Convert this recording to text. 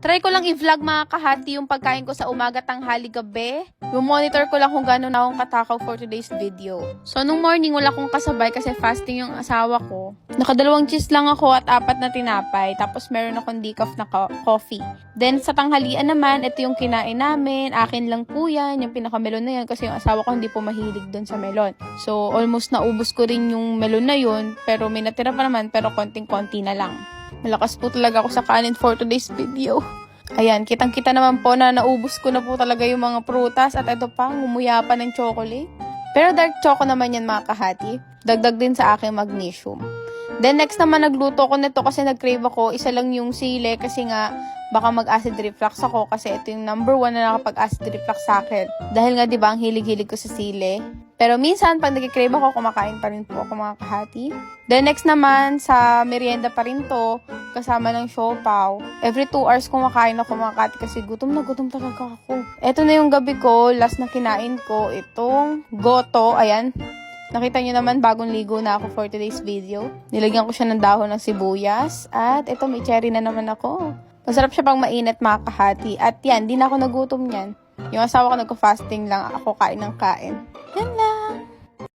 Try ko lang i-vlog mga kahati yung pagkain ko sa umaga, tanghali, gabi. Monitor ko lang kung gano'n akong katakaw for today's video. So, nung morning, wala akong kasabay kasi fasting yung asawa ko. Nakadalawang cheese lang ako at apat na tinapay. Tapos, meron akong decaf na co- coffee. Then, sa tanghalian naman, ito yung kinain namin. Akin lang po yan. Yung pinaka-melon na yun kasi yung asawa ko hindi po mahilig dun sa melon. So, almost naubos ko rin yung melon na yun. Pero may natira pa naman, pero konting-konti na lang. Malakas po talaga ako sa kanin for today's video. Ayan, kitang-kita naman po na naubos ko na po talaga yung mga prutas at ito pa, ngumuya pa ng chocolate. Pero dark choco naman yan mga kahati. Dagdag din sa aking magnesium. Then next naman nagluto ko nito kasi nag-crave ako. Isa lang yung sile kasi nga baka mag-acid reflux ako kasi ito yung number one na nakapag-acid reflux sa akin. Dahil nga 'di ba ang hilig-hilig ko sa sile. Pero minsan pag nag-crave ako, kumakain pa rin po ako mga kahati. Then next naman sa merienda pa rin to kasama ng siopaw. Every 2 hours kumakain ako mga kahati kasi gutom na gutom talaga ako. Ito na yung gabi ko, last na kinain ko, itong goto, ayan, Nakita nyo naman, bagong ligo na ako for today's video. Nilagyan ko siya ng dahon ng sibuyas. At ito, may cherry na naman ako. Masarap siya pang mainit mga kahati. At yan, di na ako nagutom yan. Yung asawa ko nagko-fasting lang, ako kain ng kain. Yan lang.